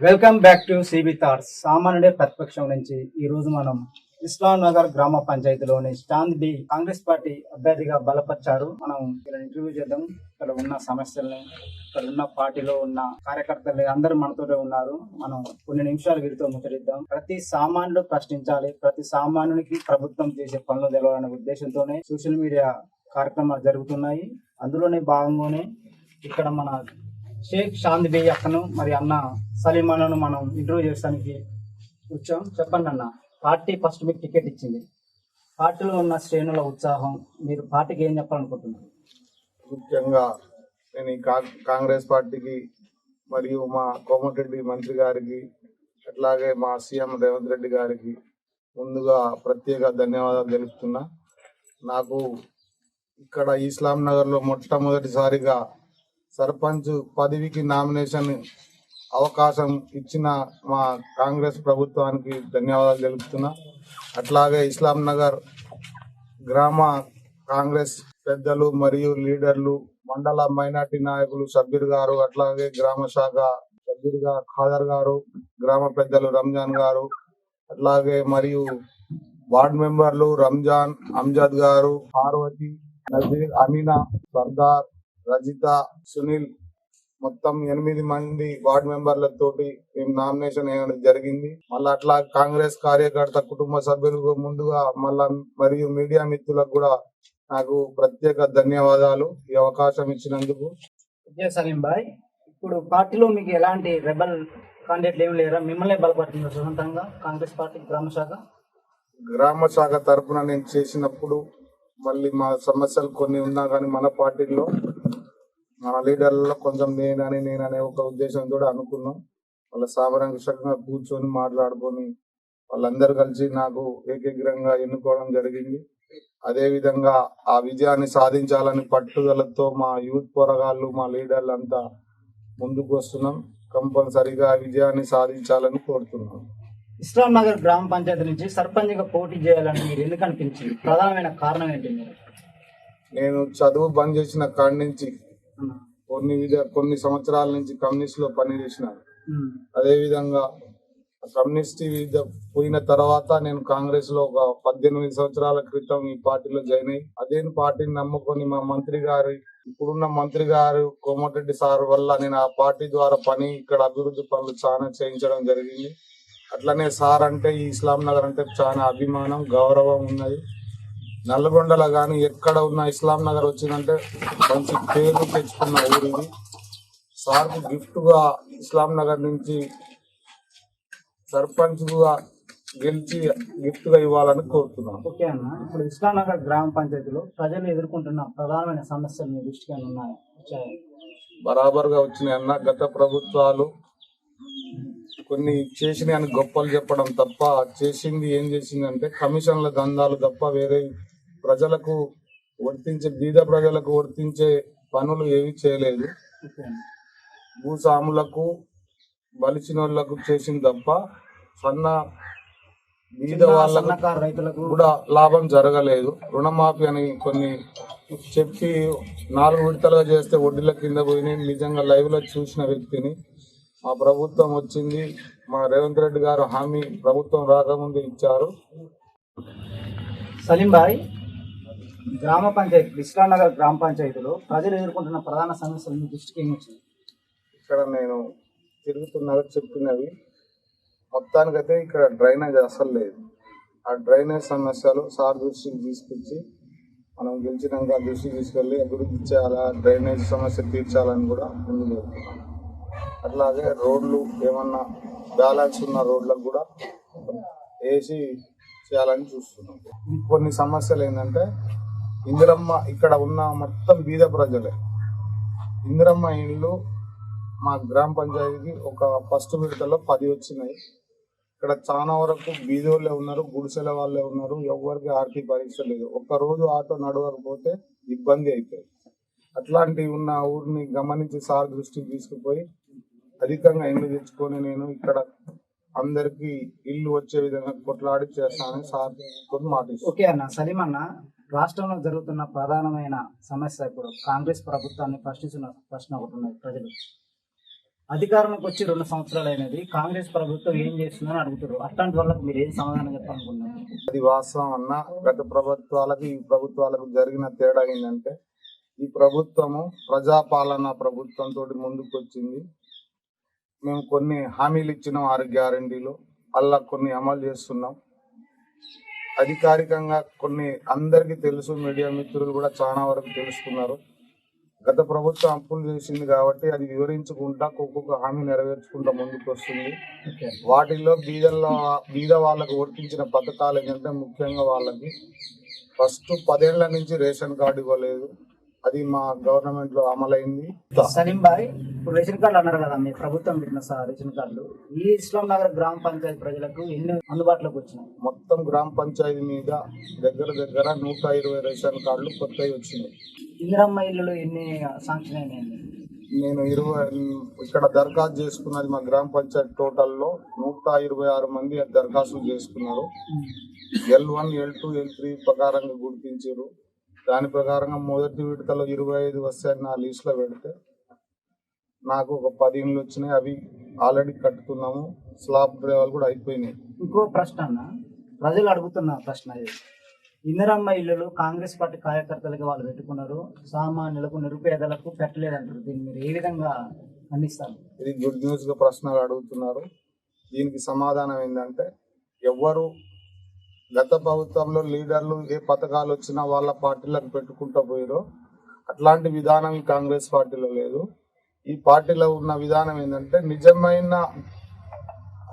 Welcome back to CB thoughts సామాన్యుడే ప్రతిపక్షం నుంచి ఈ రోజు మనం ఇస్లాం నగర్ గ్రామ పంచాయతీలోని స్టాండ్ బి కాంగ్రెస్ పార్టీ అభ్యర్థిగా బలపరిచారు. మనం ఇలా ఇంటర్వ్యూ చేద్దాం. ఇక్కడ ఉన్న సమస్యల్ని ఇక్కడ ఉన్న పార్టీలో ఉన్న కార్యకర్తలు అందరూ మనతోనే ఉన్నారు. మనం కొన్ని నిమిషాలు వీరితో ముచ్చరిద్దాం ప్రతి సామాన్యుడు ప్రశ్నించాలి. ప్రతి సామాన్యునికి ప్రభుత్వం చేసే పనులు తెలవాలనే ఉద్దేశంతోనే సోషల్ మీడియా కార్యక్రమాలు జరుగుతున్నాయి. అందులోనే భాగంగానే ఇక్కడ మన షేక్ షాంద్ బే అక్కను మరి అన్న సలీం మనం ఇంటర్వ్యూ చేయడానికి వచ్చాం. చెప్పండి అన్న పార్టీ ఫస్ట్ మీకు టికెట్ ఇచ్చింది. పార్టీలో ఉన్న శ్రేణుల ఉత్సాహం మీరు పార్టీకి ఏం చెప్పాలనుకుంటున్నారు? ముఖ్యంగా నేను ఈ కా- కాంగ్రెస్ పార్టీకి మరియు మా కోమటిరెడ్డి మంత్రి గారికి అట్లాగే మా సీఎం రేవంత్ రెడ్డి గారికి ముందుగా ప్రత్యేక ధన్యవాదాలు తెలుపుతున్నా. నాకు ఇక్కడ ఇస్లాం నగర్లో మొట్టమొదటిసారిగా సర్పంచ్ పదవికి నామినేషన్ అవకాశం ఇచ్చిన మా కాంగ్రెస్ ప్రభుత్వానికి ధన్యవాదాలు తెలుపుతున్నా. అట్లాగే ఇస్లాం నగర్ గ్రామ కాంగ్రెస్ పెద్దలు మరియు లీడర్లు మండల మైనార్టీ నాయకులు సబ్బీర్ గారు అట్లాగే గ్రామ శాఖ సబ్బీర్ గారు ఖాదర్ గారు గ్రామ పెద్దలు రంజాన్ గారు అట్లాగే మరియు వార్డ్ మెంబర్లు రంజాన్ అంజద్ గారు పార్వతి నజీర్ అమీనా సర్దార్ రజిత సునీల్ మొత్తం ఎనిమిది మంది వార్డ్ మెంబర్లతోటి మేము నామినేషన్ వేయడం జరిగింది. మళ్ళీ అట్లా కాంగ్రెస్ కార్యకర్త కుటుంబ సభ్యులకు ముందుగా మళ్ళా మరియు మీడియా మిత్రులకు కూడా నాకు ప్రత్యేక ధన్యవాదాలు ఈ అవకాశం ఇచ్చినందుకు. సలీం బాయ్ ఇప్పుడు పార్టీలో మీకు ఎలాంటి రెబల్ కాండిడేట్లు ఏమి లేరా? మిమ్మల్ని బలపడుతుంది స్వతంత్రంగా కాంగ్రెస్ పార్టీ గ్రామ శాఖ. గ్రామ శాఖ తరపున నేను చేసినప్పుడు మళ్ళీ మా సమస్యలు కొన్ని ఉన్నా కానీ మన పార్టీలో మన లీడర్లలో కొంచెం నేనని నేననే ఒక ఉద్దేశంతో అనుకున్నాం. వాళ్ళ సామరంగా కూర్చొని మాట్లాడుకొని వాళ్ళందరూ కలిసి నాకు ఏకగ్రంగా ఎన్నుకోవడం జరిగింది. అదే విధంగా ఆ విజయాన్ని సాధించాలని పట్టుదలతో మా యూత్ పోరగాళ్ళు మా లీడర్లు అంతా ముందుకు వస్తున్నాం. కంపల్సరిగా విజయాన్ని సాధించాలని కోరుతున్నాం. ఇస్లాం నగర్ గ్రామ పంచాయతీ నుంచి సర్పంచ్గా పోటీ చేయాలని మీరు ఎందుకు అనిపించింది? ప్రధానమైన కారణం ఏంటి? నేను చదువు బంద్ చేసిన కాడి నుంచి. కొన్ని విధ కొన్ని సంవత్సరాల నుంచి కమ్యూనిస్ట్లో పనిచేసిన ఉమ్. అదే విధంగా కమ్యూనిస్ట్ పోయిన తర్వాత నేను కాంగ్రెస్లో ఒక పద్దెనిమిది సంవత్సరాల క్రితం ఈ పార్టీలో జాయిన్ అయ్యి అదే పార్టీని నమ్ముకొని మా మంత్రి గారి ఇప్పుడున్న మంత్రి గారు కోమటిరెడ్డి సార్ వల్ల నేను ఆ పార్టీ ద్వారా పని ఇక్కడ అభివృద్ధి పనులు చాలా చేయించడం జరిగింది. అట్లనే సార్ అంటే ఈ ఇస్లాం నగర్ అంటే చాలా అభిమానం గౌరవం ఉన్నది. నల్గొండలో కానీ ఎక్కడ ఉన్న ఇస్లాం నగర్ వచ్చిందంటే మంచి పేరు తెచ్చుకున్న ఊరు ఇది. సార్కు గిఫ్ట్గా ఇస్లాం నగర్ నుంచి సర్పంచ్గా గెలిచి గిఫ్ట్గా ఇవ్వాలని కోరుతున్నాను. ఓకే అన్న. ఇప్పుడు ఇస్లాం నగర్ గ్రామ పంచాయతీలో ప్రజలు ఎదుర్కొంటున్న ప్రధానమైన సమస్యలు మీ దృష్టికి ఏమైనా ఉన్నాయా? వచ్చాయా? బరాబర్గా వచ్చినాయి అన్న. గత ప్రభుత్వాలు కొన్ని చేసినాయి అని గొప్పలు చెప్పడం తప్ప చేసింది ఏం చేసిందంటే కమిషన్ల దందాలు తప్ప వేరే ప్రజలకు వర్తించే బీద ప్రజలకు వర్తించే పనులు ఏవి చేయలేదు. భూస్వాములకు బలిచినోళ్ళకు చేసింది తప్ప సన్న బీద వాళ్ళకు రైతులకు కూడా లాభం జరగలేదు. రుణమాఫీ అని కొన్ని చెప్పి నాలుగు విడతలుగా చేస్తే వడ్డీల కింద పోయి నిజంగా లైవ్లో చూసిన వ్యక్తిని మా ప్రభుత్వం వచ్చింది. మా రేవంత్ రెడ్డి గారు హామీ ప్రభుత్వం రాకముందు ఇచ్చారు. సలీం భాయ్. గ్రామ పంచాయతీ ఇస్లాం నగర్ గ్రామ పంచాయతీలో ప్రజలు ఎదుర్కొంటున్న ప్రధాన సమస్యలు మీ దృష్టికి ఏమి వచ్చింది ఇక్కడ నేను తిరుగుతున్నవి చెప్పినవి మొత్తానికైతే ఇక్కడ డ్రైనేజ్ అసలు లేదు. ఆ డ్రైనేజ్ సమస్యలు సార్ దృష్టికి తీసుకొచ్చి మనం గెలిచినాక దృష్టికి తీసుకెళ్ళి అభివృద్ధి చేయాలా డ్రైనేజ్ సమస్య తీర్చాలని కూడా ముందు వెళ్తున్నాం అట్లాగే రోడ్లు ఏమన్నా బ్యాలెన్స్ ఉన్న రోడ్లకు కూడా వేసి చేయాలని చూస్తున్నాం. కొన్ని సమస్యలు ఏంటంటే ఇందిరమ్మ ఇక్కడ ఉన్న మొత్తం బీద ప్రజలే. ఇందిరమ్మ ఇండ్లు మా గ్రామ పంచాయతీకి ఒక ఫస్ట్ విడతలో పది వచ్చినాయి. ఇక్కడ చాలా వరకు బీదోళ్ళే ఉన్నారు గుడిసెల వాళ్ళే ఉన్నారు. ఎవరికి ఆర్థిక పరీక్ష లేదు. ఒక్క రోజు ఆటో నడవకపోతే ఇబ్బంది అవుతుంది అట్లాంటివి ఉన్న ఊరిని గమనించి సార్ దృష్టికి తీసుకుపోయి అధికంగా ఇల్లు తెచ్చుకొని నేను ఇక్కడ అందరికి ఇల్లు వచ్చే విధంగా కొట్లాడి చేస్తానని సార్ మాట ఓకే అన్న సలీం అన్న రాష్ట్రంలో జరుగుతున్న ప్రధానమైన సమస్య ఇప్పుడు కాంగ్రెస్ ప్రభుత్వాన్ని ప్రశ్నిస్తున్న ప్రశ్న ఒకటి ఉన్నది ప్రజలు. అధికారంలోకి వచ్చి రెండు సంవత్సరాలు అయినది. కాంగ్రెస్ ప్రభుత్వం ఏం చేస్తుందని అడుగుతారు అట్లాంటి వాళ్ళకి మీరు ఏం సమాధానం చెప్పాలనుకున్నారు అది వాస్తవం అన్న గత ప్రభుత్వాలకు ఈ ప్రభుత్వాలకు జరిగిన తేడా ఏంటంటే ఈ ప్రభుత్వము ప్రజాపాలన ప్రభుత్వంతో ముందుకు వచ్చింది మేము కొన్ని హామీలు ఇచ్చినాం ఆరు గ్యారంటీలు. అలా కొన్ని అమలు చేస్తున్నాం. అధికారికంగా కొన్ని అందరికీ తెలుసు మీడియా మిత్రులు కూడా చాలా వరకు తెలుసుకున్నారు. గత ప్రభుత్వం అప్పులు చేసింది కాబట్టి అది వివరించుకుంటా ఒక్కొక్క హామీ నెరవేర్చుకుంటా ముందుకు వస్తుంది వాటిల్లో బీదల్లో బీద వాళ్ళకు వర్తించిన పథకాలు ఏంటంటే ముఖ్యంగా వాళ్ళకి ఫస్ట్ పదేళ్ళ నుంచి రేషన్ కార్డు ఇవ్వలేదు. అది మా గవర్నమెంట్లో అమలైంది. సలీం భాయ్ ఇప్పుడు రేషన్ కార్డు అన్నారు కదా మీ ప్రభుత్వం పెట్టిన సా- రేషన్ కార్డులు ఈ ఇస్లాం నగర్ గ్రామ పంచాయతీ ప్రజలకు ఎన్ని అందుబాటులోకి వచ్చినాయి? మొత్తం గ్రామ పంచాయతీ మీద దగ్గర దగ్గర నూట ఇరవై రేషన్ కార్డులు కొత్తవి వచ్చినాయి. ఇందిరమ్మ ఇల్లులు ఎన్ని శాంక్షన్ అయినాయండి? నేను ఇరవై ఇక్కడ దరఖాస్తు చేసుకున్నది మా గ్రామ పంచాయతీ టోటల్లో నూట ఇరవై ఆరు మంది దరఖాస్తులు చేసుకున్నారు. L one L two L three ప్రకారంగా గుర్తించారు. దాని ప్రకారంగా మొదటి విడతలో ఇరవై ఐదు వస్తాయని నా లిస్ట్లో పెడితే నాకు ఒక పది ఇండ్లు వచ్చినాయి. అవి ఆల్రెడీ కట్టుకున్నాము. స్లాబ్ డ్రైవర్లు కూడా అయిపోయినాయి. ఇంకో ప్రశ్న అన్న. ప్రజలు అడుగుతున్న ప్రశ్న ఇది. ఇందిరమ్మ ఇల్లులు కాంగ్రెస్ పార్టీ కార్యకర్తలకి వాళ్ళు పెట్టుకున్నారు. సామాన్యులకు నిరుపేదలకు పెట్టలేదంటారు. దీన్ని మీరు ఏ విధంగా ఖండిస్తారు? ఇది గుడ్ న్యూస్గా ప్రశ్నలు అడుగుతున్నారు. దీనికి సమాధానం ఏంటంటే ఎవ్వరు గత ప్రభుత్వంలో లీడర్లు ఏ పథకాలు వచ్చినా వాళ్ళ పార్టీలకు పెట్టుకుంటూ పోయారో అట్లాంటి విధానం ఈ కాంగ్రెస్ పార్టీలో లేదు. ఈ పార్టీలో ఉన్న విధానం ఏంటంటే నిజమైన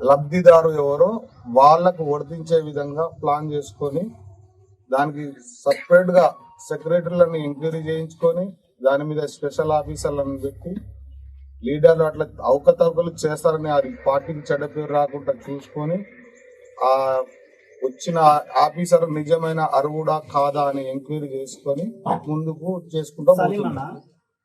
లబ్ధిదారు ఎవరో వాళ్ళకు వర్తించే విధంగా ప్లాన్ చేసుకొని దానికి సపరేట్గా సెక్రటరీలను ఎంక్వైరీ చేయించుకొని దాని మీద స్పెషల్ ఆఫీసర్లను పెట్టి లీడర్లు అట్లా అవకతవకలు చేస్తారని అది పార్టీకి చెడ్డ పేరు రాకుండా చూసుకొని ఆ వచ్చిన ఆఫీసర్ నిజమైన అర్హుడా కాదా అని ఎంక్వైరీ చేసుకొని ముందుకు చేసుకుంటా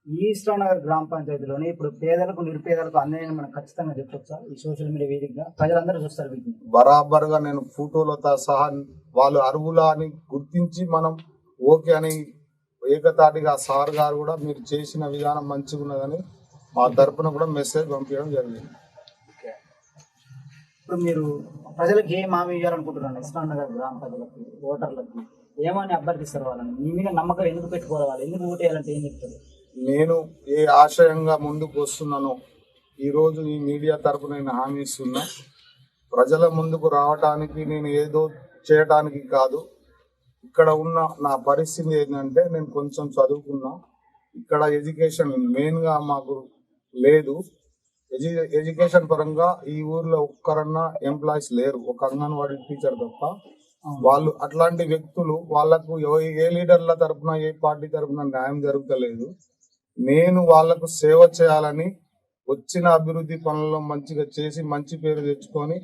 ఈ నగర్ గ్రామ పంచాయతీలోనే ఇప్పుడు పేదలకు నిరుపేదలకు అన్యాయం మనం ఖచ్చితంగా చెప్పొచ్చా? ఈ సోషల్ మీడియా వేదికగా ప్రజలందరూ చూస్తారు వీటిని బరాబర్గా నేను ఫోటోలతో సహా వాళ్ళు అర్హులా అని గుర్తించి మనం ఓకే అని ఏకతాటిగా సార్ గారు కూడా మీరు చేసిన విధానం మంచిగా ఉన్నదని మా తరపున కూడా మెసేజ్ పంపించడం జరిగింది. ఇప్పుడు మీరు ప్రజలకు ఏం హామీ ఇవ్వాలనుకుంటున్నారు ఇస్లాం నగర్ గ్రామ ప్రజలకు ఓటర్లకు ఏమని అభ్యర్థిస్తారు వాళ్ళని? మీ మీద నమ్మకం ఎందుకు పెట్టుకోవాలి వాళ్ళు? ఎందుకు ఓటు వేయాలంటే ఏం చెప్తారు? నేను ఏ ఆశయంగా ముందుకు వస్తున్నానో ఈ రోజు ఈ మీడియా తరపున నేను హామీ ఇస్తున్నా. ప్రజల ముందుకు రావటానికి నేను ఏదో చేయటానికి కాదు. ఇక్కడ ఉన్న నా పరిస్థితి ఏంటంటే నేను కొంచెం చదువుకున్నా. ఇక్కడ ఎడ్యుకేషన్ మెయిన్గా మాకు లేదు. ఎడ్యుకేషన్ పరంగా ఈ ఊర్లో ఒక్కరన్నా ఎంప్లాయీస్ లేరు. ఒక అంగన్వాడీ టీచర్ తప్ప. వాళ్ళు అట్లాంటి వ్యక్తులు వాళ్ళకు ఏ లీడర్ల తరపున ఏ పార్టీ తరపున న్యాయం జరుగుతలేదు. నేను వాళ్ళకు సేవ చేయాలని వచ్చిన అభివృద్ధి పనుల్లో మంచిగా చేసి మంచి పేరు తెచ్చుకొని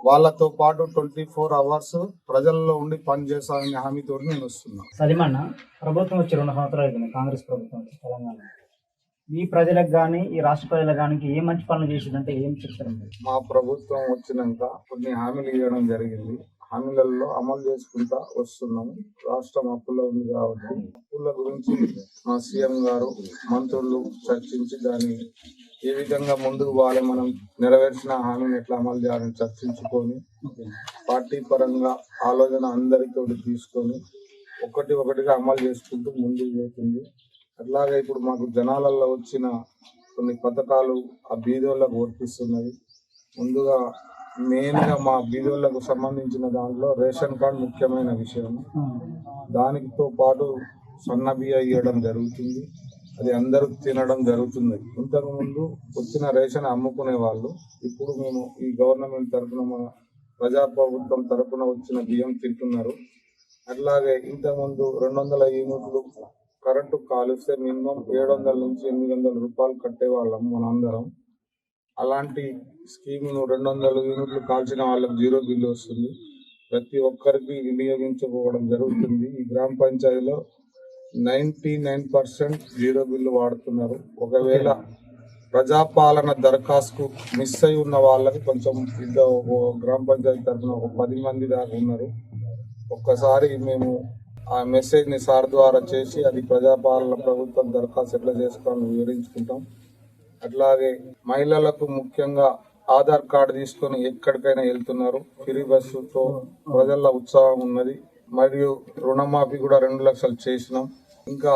వాళ్ళతో పాటు ట్వంటీ ఫోర్ అవర్స్ ప్రజల్లో ఉండి పని చేస్తానని హామీతో నేను వస్తున్నా. సలీమన్న ప్రభుత్వం వచ్చి రెండు సంవత్సరాలు కాంగ్రెస్ ప్రభుత్వం తెలంగాణ ఈ ప్రజలకు కానీ ఈ రాష్ట్ర ప్రజలకు కానీ ఏ మంచి పనులు చేసిందంటే ఏం చెప్తారు మా ప్రభుత్వం వచ్చినాక కొన్ని హామీలు ఇవ్వడం జరిగింది. హామీలలో అమలు చేసుకుంటా వస్తున్నాము. రాష్ట్రం అప్పులో ఉంది కాబట్టి అప్పుల గురించి మా సీఎం గారు మంత్రులు చర్చించి దాన్ని ఏ విధంగా ముందుకు పోవాలి మనం నెరవేర్చిన హామీని ఎట్లా అమలు చేయాలని చర్చించుకొని పార్టీ పరంగా ఆలోచన అందరితో తీసుకొని ఒకటి ఒకటిగా అమలు చేసుకుంటూ ముందుకు పోతుంది. అట్లాగే ఇప్పుడు మాకు జనాలలో వచ్చిన కొన్ని పథకాలు ఆ బీదోళ్ళకు వర్తిస్తున్నది ముందుగా మెయిన్గా మా బీదోళ్ళకు సంబంధించిన దాంట్లో రేషన్ కార్డు ముఖ్యమైన విషయం. దానితో పాటు సన్న బియ్య ఇవ్వడం జరుగుతుంది. అది అందరూ తినడం జరుగుతుంది. ఇంతకు ముందు వచ్చిన రేషన్ అమ్ముకునే వాళ్ళు ఇప్పుడు మేము ఈ గవర్నమెంట్ తరఫున మన ప్రజాప్రభుత్వం తరఫున వచ్చిన బియ్యం తింటున్నారు. అట్లాగే ఇంతకుముందు రెండు వందల యూనిట్లు కరెంటు కాలుస్తే మినిమం ఏడు వందల నుంచి ఎనిమిది వందల రూపాయలు కట్టేవాళ్ళం మనందరం. అలాంటి స్కీమ్ను రెండు వందల యూనిట్లు కాల్చిన వాళ్ళకి జీరో బిల్లు వస్తుంది. ప్రతి ఒక్కరికి వినియోగించుకోవడం జరుగుతుంది. ఈ గ్రామ పంచాయతీలో ninety nine percent zero bill వాడుతున్నారు. ఒకవేళ ప్రజాపాలన దరఖాస్తు మిస్ అయి ఉన్న వాళ్ళకి కొంచెం ఇద్దరు గ్రామ పంచాయతీ తరఫున ఒక పది మంది దాకా ఉన్నారు. ఒక్కసారి మేము ఆ మెసేజ్ని సార్ ద్వారా చేసి అది ప్రజాపాలన ప్రభుత్వం దరఖాస్తు ఎట్లా చేసుకోవాలని వివరించుకుంటాం. అట్లాగే మహిళలకు ముఖ్యంగా ఆధార్ కార్డు తీసుకొని ఎక్కడికైనా వెళ్తున్నారు. ఫ్రీ బస్సుతో ప్రజల ఉత్సాహం ఉన్నది. మరియు రుణమాఫీ కూడా రెండు లక్షలు చేసినాం. ఇంకా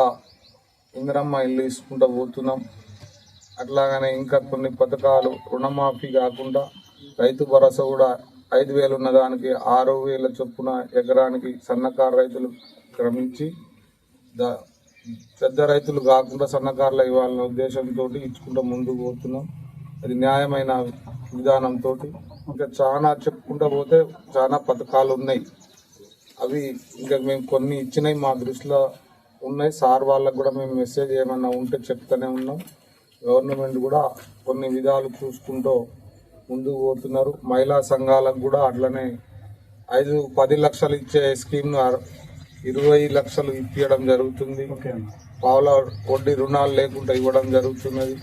ఇందిరమ్మ ఇల్లు తీసుకుంటూ పోతున్నాం. అట్లాగనే ఇంకా కొన్ని పథకాలు రుణమాఫీ కాకుండా రైతు భరోసా కూడా ఐదు వేలు ఉన్న దానికి ఆరు వేల చొప్పున ఎకరానికి సన్నకారు రైతులు క్రమించి దా పెద్ద రైతులు కాకుండా సన్నకారులు ఇవ్వాలన్న ఉద్దేశంతో ఇచ్చుకుంటూ ముందుకు పోతున్నాం. అది న్యాయమైన విధానంతో ఇంకా చాలా చెప్పుకుంటూ పోతే చాలా పథకాలు ఉన్నాయి. అవి ఇంకా మేము కొన్ని ఇచ్చినాయి మా దృష్టిలో ఉన్నాయి. సార్ వాళ్ళకు కూడా మేము మెసేజ్ ఏమన్నా ఉంటే చెప్తూనే ఉన్నాం. గవర్నమెంట్ కూడా కొన్ని విధాలు చూసుకుంటూ ముందుకు పోతున్నారు. మహిళా సంఘాలకు కూడా అట్లనే ఐదు పది లక్షలు ఇచ్చే స్కీమ్ను ఇరవై లక్షలు ఇప్పించడం జరుగుతుంది. పావుల వడ్డీ రుణాలు లేకుండా ఇవ్వడం జరుగుతున్నది.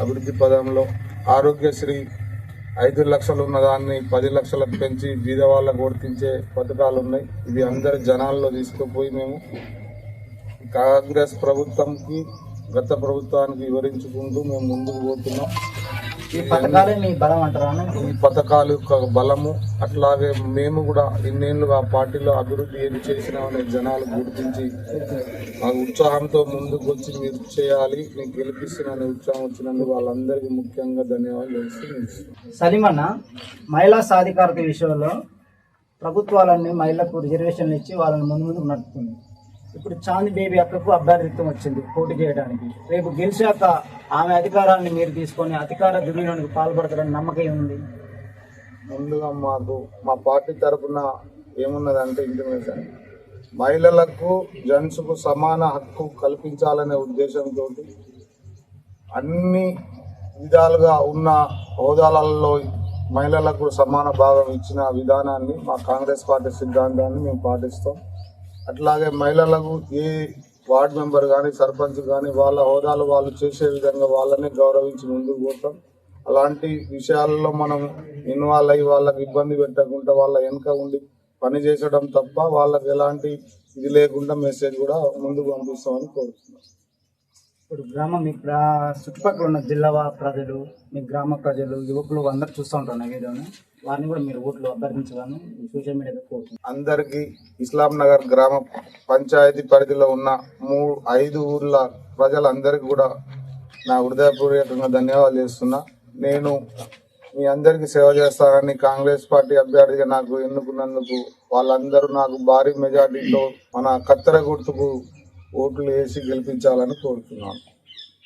అభివృద్ధి పదంలో ఆరోగ్యశ్రీ ఐదు లక్షలు ఉన్న దాన్ని పది లక్షలకు పెంచి బీద వాళ్ళకు వర్తించే పథకాలు ఉన్నాయి. ఇవి అందరి జనాల్లో తీసుకుపోయి మేము కాంగ్రెస్ ప్రభుత్వంకి గత ప్రభుత్వానికి వివరించుకుంటూ మేము ముందుకు పోతున్నాం. ఈ పథకాలే మీ బలం అంటారా అన్న? ఈ పథకాలు బలము అట్లాగే మేము కూడా ఇన్నేళ్ళుగా పార్టీలో అభివృద్ధి ఏది చేసినామనే జనాలు గుర్తించి ఆ ఉత్సాహంతో ముందుకు వచ్చి మీరు చేయాలి మీకు గెలిపిస్తున్నాను ఉత్సాహం వచ్చినందుకు వాళ్ళందరికీ ముఖ్యంగా ధన్యవాదాలు సలీమన్న మహిళా సాధికారత విషయంలో ప్రభుత్వాలన్నీ మహిళలకు రిజర్వేషన్లు ఇచ్చి వాళ్ళని ముందు ముందుకు నడుపుతుంది. ఇప్పుడు చాంద్ బేబీ అక్కకు అభ్యర్థిత్వం వచ్చింది పోటీ చేయడానికి. రేపు గెలిచాక ఆమె అధికారాన్ని మీరు తీసుకొని అధికార దుర్వినియోగానికి పాల్పడతారని నమ్మకం ఉంది ముందుగా మాకు మా పార్టీ తరఫున ఏమున్నదంటే ఇంటిమేషన్ మహిళలకు జెంట్స్కు సమాన హక్కు కల్పించాలనే ఉద్దేశంతో అన్ని విధాలుగా ఉన్న హోదాలలో మహిళలకు సమాన భాగం ఇచ్చిన విధానాన్ని మా కాంగ్రెస్ పార్టీ సిద్ధాంతాన్ని మేము పాటిస్తాం. అట్లాగే మహిళలకు ఏ వార్డ్ మెంబర్ కానీ సర్పంచ్ కానీ వాళ్ళ హోదాలు వాళ్ళు చేసే విధంగా వాళ్ళని గౌరవించి ముందుకు పోతాం. అలాంటి విషయాల్లో మనం ఇన్వాల్వ్ అయ్యి వాళ్ళకి ఇబ్బంది పెట్టకుండా వాళ్ళ వెనుక ఉండి పని చేసడం తప్ప వాళ్ళకి ఎలాంటి ఇది లేకుండా మెసేజ్ కూడా ముందుకు పంపిస్తామని కోరుతున్నాం. ఇప్పుడు గ్రామం మీ చుట్టుపక్కల ఉన్న జిల్లా ప్రజలు మీ గ్రామ ప్రజలు యువకులు అందరు చూస్తూ ఉంటారు నా వీడియోని వారిని కూడా మీరు ఓట్లు అభ్యర్థించాలని సోషల్ మీడియా కోరుతున్నాను అందరికీ ఇస్లాం నగర్ గ్రామ పంచాయతీ పరిధిలో ఉన్న మూడు ఐదు ఊర్ల ప్రజలందరికీ కూడా నా హృదయపూర్వకంగా ధన్యవాదాలు చేస్తున్నా. నేను మీ అందరికీ సేవ చేస్తానని కాంగ్రెస్ పార్టీ అభ్యర్థిగా నాకు ఎన్నుకున్నందుకు వాళ్ళందరూ నాకు భారీ మెజార్టీతో మన కత్తెర గుర్తుకు ఓట్లు వేసి గెలిపించాలని కోరుతున్నాను.